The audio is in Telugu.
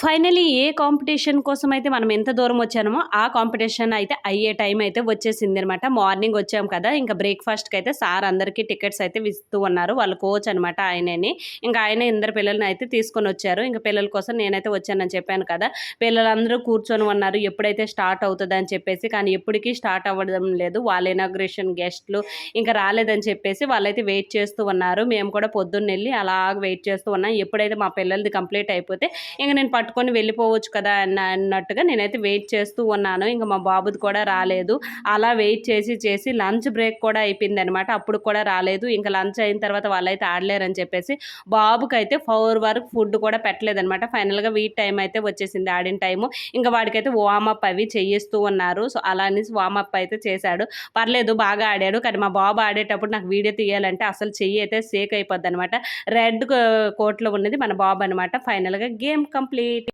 ఫైనలీ ఏ కాంపిటీషన్ కోసం అయితే మనం ఎంత దూరం వచ్చామో ఆ కాంపిటీషన్ అయితే అయ్యే టైం అయితే వచ్చేసింది అనమాట మార్నింగ్ వచ్చాం కదా ఇంకా బ్రేక్ఫాస్ట్కి అయితే సార్ అందరికీ టికెట్స్ అయితే ఇస్తూ ఉన్నారు. వాళ్ళ కోచ్ అనమాట ఆయనని. ఇంకా ఆయన ఇద్దరు పిల్లల్ని అయితే తీసుకొని వచ్చారు. ఇంకా పిల్లల కోసం నేనైతే వచ్చానని చెప్పాను కదా. పిల్లలందరూ కూర్చొని ఉన్నారు. ఎప్పుడైతే స్టార్ట్ అవుతుంది అని చెప్పేసి కానీ ఎప్పటికీ స్టార్ట్ అవ్వడం లేదు. వాళ్ళ ఇనాగ్రేషన్ గెస్ట్లు ఇంకా రాలేదని చెప్పేసి వాళ్ళైతే వెయిట్ చేస్తూ ఉన్నారు. మేము కూడా పొద్దున్న వెళ్ళి అలా వెయిట్ చేస్తూ ఉన్నాం. ఎప్పుడైతే మా పిల్లలది కంప్లీట్ అయిపోతే ఇంకా నేను పట్టుకొని వెళ్ళిపోవచ్చు కదా అన్న అన్నట్టుగా నేనైతే వెయిట్ చేస్తూ ఉన్నాను. ఇంకా మా బాబుది కూడా రాలేదు. అలా వెయిట్ చేసి చేసి లంచ్ బ్రేక్ కూడా అయిపోయింది అనమాట అప్పుడు కూడా రాలేదు. ఇంకా లంచ్ అయిన తర్వాత వాళ్ళైతే ఆడలేరని చెప్పేసి బాబుకి అయితే ఫోర్ వరకు ఫుడ్ కూడా పెట్టలేదనమాట ఫైనల్గా వీట్ టైం అయితే వచ్చేసింది ఆడిన టైము. ఇంకా వాడికైతే వామప్ అవి చేయిస్తూ ఉన్నారు. సో అలా అనేసి వామప్ అయితే చేశాడు. పర్లేదు బాగా ఆడాడు. కానీ మా బాబు ఆడేటప్పుడు నాకు వీడియో తీయాలంటే అసలు చెయ్యి అయితే సేక్ అయిపోద్ది అనమాట రెడ్ కోట్లో ఉన్నది మన బాబు అనమాట ఫైనల్గా గేమ్ కంప్లీట్.